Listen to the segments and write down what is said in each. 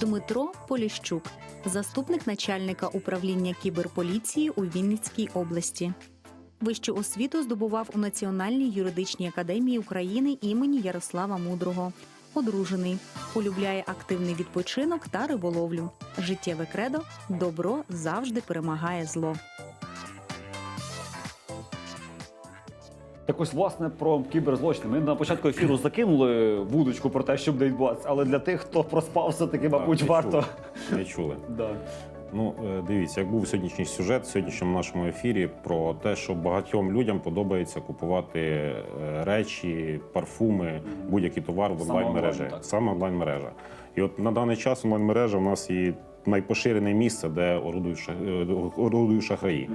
Дмитро Поліщук, заступник начальника управління кіберполіції у Вінницькій області. Вищу освіту здобував у Національній юридичній академії України імені Ярослава Мудрого. Одружений, полюбляє активний відпочинок та риболовлю. Життєве кредо добро завжди перемагає зло. Так ось, власне, про кіберзлочини. Ми на початку ефіру закинули вудочку про те, що буде відбуватися, але для тих, хто проспав, все-таки, мабуть, не варто. чули. Не чули. Да. Ну, е, дивіться, як був сьогоднішній сюжет в сьогоднішньому нашому ефірі про те, що багатьом людям подобається купувати е, речі, парфуми, будь-який товар в онлайн-мережі. онлайн, так. Саме онлайн-мережа. І от на даний час онлайн-мережа в нас є найпоширене місце, де орудують, е, орудують шахраї.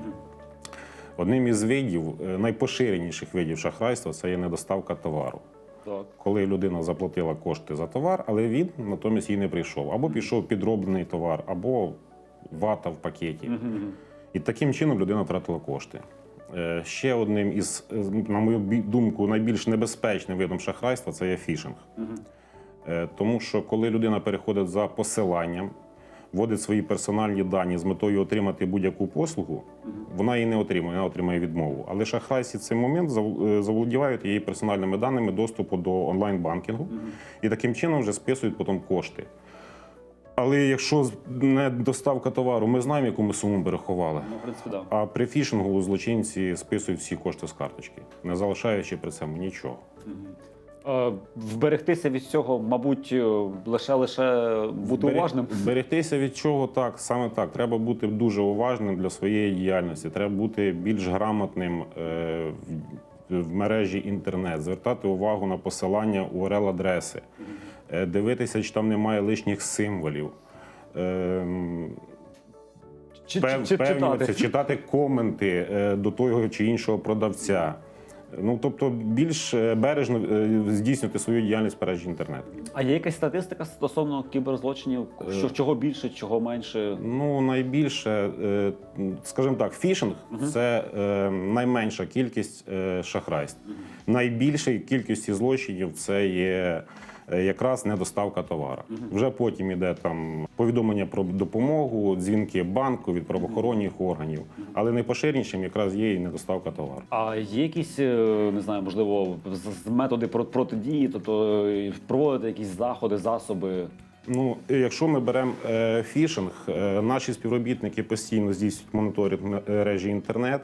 Одним із видів, е, найпоширеніших видів шахрайства це є недоставка товару. Так. Коли людина заплатила кошти за товар, але він натомість їй не прийшов. Або пішов підроблений товар, або вата в пакеті. І таким чином людина втратила кошти. Е, Ще одним із, е, на мою думку, найбільш небезпечним видом шахрайства це є фішинг. Тому що коли людина переходить за посиланням, вводить свої персональні дані з метою отримати будь-яку послугу, вона її не отримує, вона отримує відмову. Але шахрайці цей момент е, заволодівають її персональними даними доступу до онлайн-банкінгу і таким чином вже списують потім кошти. Але якщо не доставка товару, ми знаємо, яку ми суму переховали. Ну, в принципі, да. А при фішингу злочинці списують всі кошти з карточки, не залишаючи при цьому нічого. Е, Вберегтися від цього, мабуть, е, лише лише бути Берег- уважним. Берегтися від чого так, саме так. Треба бути дуже уважним для своєї діяльності. Треба бути більш грамотним е, в, мережі інтернет, звертати увагу на посилання URL-адреси, е, дивитися, чи там немає лишніх символів. Е, Чи, пев- чи, чи, певнюватися, читати. читати коменти е, до того чи іншого продавця. Ну тобто більш е, бережно е, здійснювати свою діяльність перед мережі інтернет. А є якась статистика стосовно кіберзлочинів? Що, чого більше, чого менше? Ну, найбільше, е, скажімо так, фішинг це е, найменша кількість шахрайств. шахрайств. Найбільша кількість злочинів це є е, якраз недоставка товару. Вже потім іде там повідомлення про допомогу, дзвінки банку від правоохоронних органів. Але найпоширенішим якраз є і недоставка товару. А є якісь, е, не знаю, можливо, методи про- протидії, тобто е, проводити якісь заходи, засоби. Ну, якщо ми беремо е, фішинг, е, наші співробітники постійно здійснюють моніторинг мережі інтернет.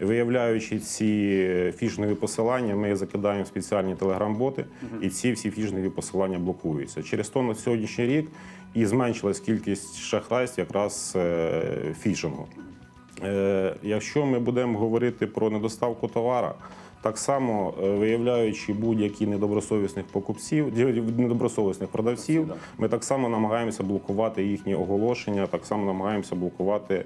Виявляючи ці фішингові посилання, ми закидаємо в спеціальні телеграм-боти, і ці всі фішингові посилання блокуються. Через то на сьогоднішній рік і зменшилась кількість шахрайств якраз е, фішингу. Е, Якщо ми будемо говорити про недоставку товара, так само е, виявляючи будь-які недобросовісних покупців, недобросовісних продавців, ми так само намагаємося блокувати їхні оголошення, так само намагаємося блокувати.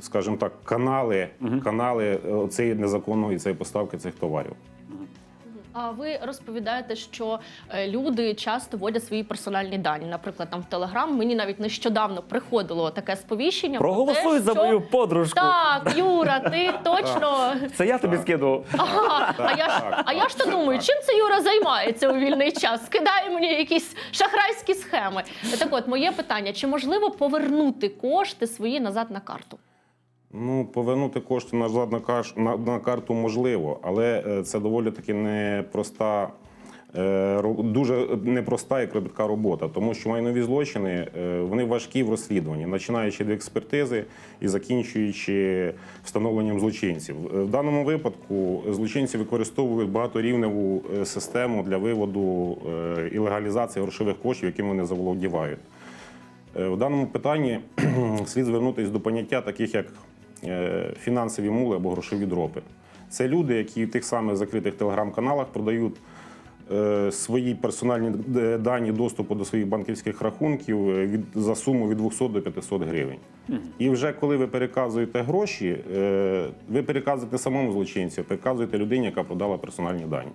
Скажімо так, канали, канали е, цієї незаконної цієї поставки цих товарів. А ви розповідаєте, що е, люди часто вводять свої персональні дані. Наприклад, там в Телеграм мені навіть нещодавно приходило таке сповіщення. про Проголосуй те, за що... мою подружку. Так, Юра, ти точно. Це я тобі скидував. Ага, а я ж а я ж то думаю, чим це Юра займається у вільний час? Скидає мені якісь шахрайські схеми. Так от, моє питання: чи можливо повернути кошти свої назад на карту? Ну, повернути кошти назад на, каш, на, карту можливо, але е, це доволі таки непроста, е, дуже непроста і кропітка робота, тому що майнові злочини е, вони важкі в розслідуванні, починаючи від експертизи і закінчуючи встановленням злочинців. В даному випадку злочинці використовують багаторівневу систему для виводу і легалізації грошових коштів, якими вони заволодівають. В даному питанні слід звернутися до поняття таких як фінансові мули або грошові дропи. Це люди, які в тих самих закритих телеграм-каналах продають е, свої персональні дані доступу до своїх банківських рахунків е, від, за суму від 200 до 500 гривень. І вже коли ви переказуєте гроші, е, ви переказуєте самому злочинцю, переказуєте людині, яка продала персональні дані.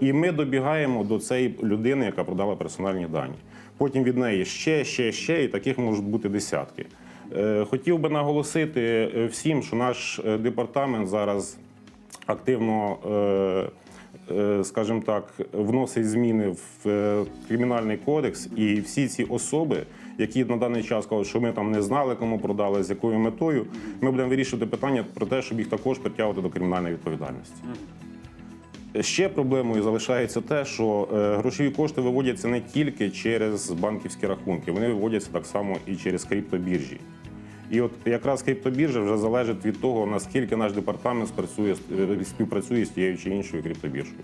І ми добігаємо до цієї людини, яка продала персональні дані. Потім від неї ще, ще, ще, і таких можуть бути десятки. Е, Хотів би наголосити е, всім, що наш е, департамент зараз активно скажімо так, вносить зміни в кримінальний кодекс, і всі ці особи, які на даний час кажуть, що ми там не знали, кому продали, з якою метою, ми будемо вирішувати питання про те, щоб їх також притягувати до кримінальної відповідальності. Ще проблемою залишається те, що е, грошові кошти виводяться не тільки через банківські рахунки, вони виводяться так само і через криптобіржі. І от якраз криптобіржа вже залежить від того, наскільки наш департамент спрацює, співпрацює з тією чи іншою криптобіржею.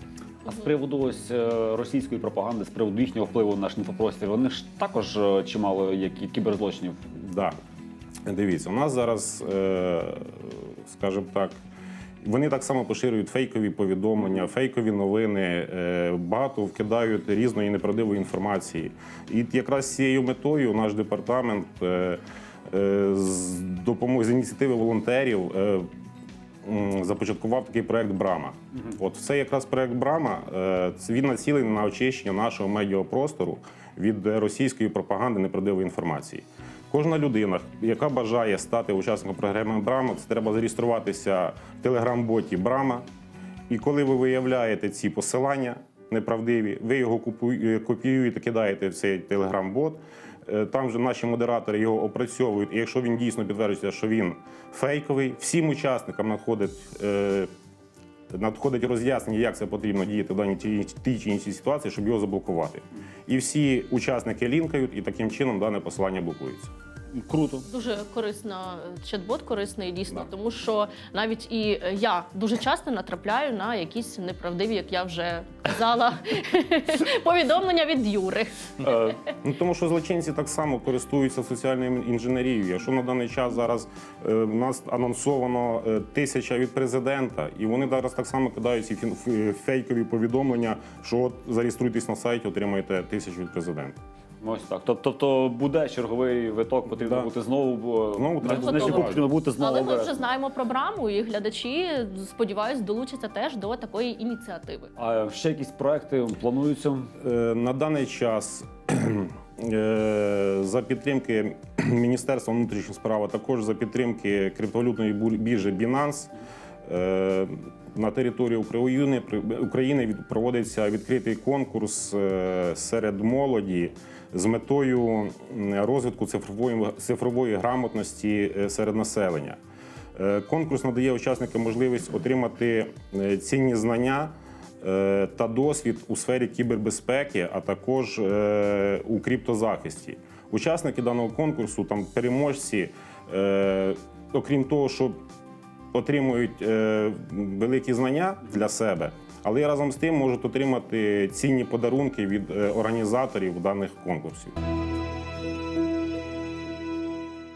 А з приводу ось е, російської пропаганди, з приводу їхнього впливу на наш інфопростір, вони ж також е, чимало кі- кіберзлочинів. Да. Дивіться, у нас зараз, е, скажімо так, вони так само поширюють фейкові повідомлення, фейкові новини, е, багато вкидають різної неправдивої інформації. І якраз з цією метою наш департамент е, е, з допомогою з ініціативи волонтерів. Започаткував такий проект Брама. От це якраз проект Брама. Він націлений на очищення нашого медіапростору від е, російської пропаганди неправдивої інформації. Кожна людина, яка бажає стати учасником програми Брама, це треба зареєструватися в телеграм-боті Брама. І коли ви виявляєте ці посилання неправдиві, ви його е, копіюєте, кидаєте в цей телеграм-бот. Е, Там вже наші модератори його опрацьовують. І якщо він дійсно підтверджується, що він фейковий, всім учасникам надходить. Надходить роз'яснення, як це потрібно діяти в даній тій чи іншій ситуації, щоб його заблокувати. І всі учасники лінкають, і таким чином дане посилання блокується. Круто. Дуже корисна чат-бот корисний дійсно, Да. тому що навіть і е, я дуже часто натрапляю на якісь неправдиві, як я вже казала, повідомлення від Юри. Е, Ну тому що злочинці так само користуються соціальною інженерією. Якщо на даний час зараз е, у нас анонсовано е, тисяча від президента, і вони зараз так само кидають ці фейкові повідомлення, що от зареєструйтесь на сайті, отримаєте тисячу від президента. Ось так. Тоб- Тобто буде черговий виток, потрібно Да. бути знову. бо- Знову на- треба на бути потрібно бути знову. Але ми вже обережним. знаємо про браму, і глядачі, сподіваюсь, долучаться теж до такої ініціативи. А ще якісь проекти плануються? Е, На даний час е, за підтримки Міністерства внутрішніх справ, а також за підтримки криптовалютної бур- біржі Binance, е, на території України України від- проводиться відкритий конкурс е, серед молоді з метою розвитку цифрової цифрової грамотності е, серед населення. Е, Конкурс надає учасникам можливість отримати е, цінні знання та досвід у сфері кібербезпеки, а також у криптозахисті. Учасники даного конкурсу, там переможці, окрім того, що отримують великі знання для себе, але разом з тим можуть отримати цінні подарунки від е, організаторів даних конкурсів.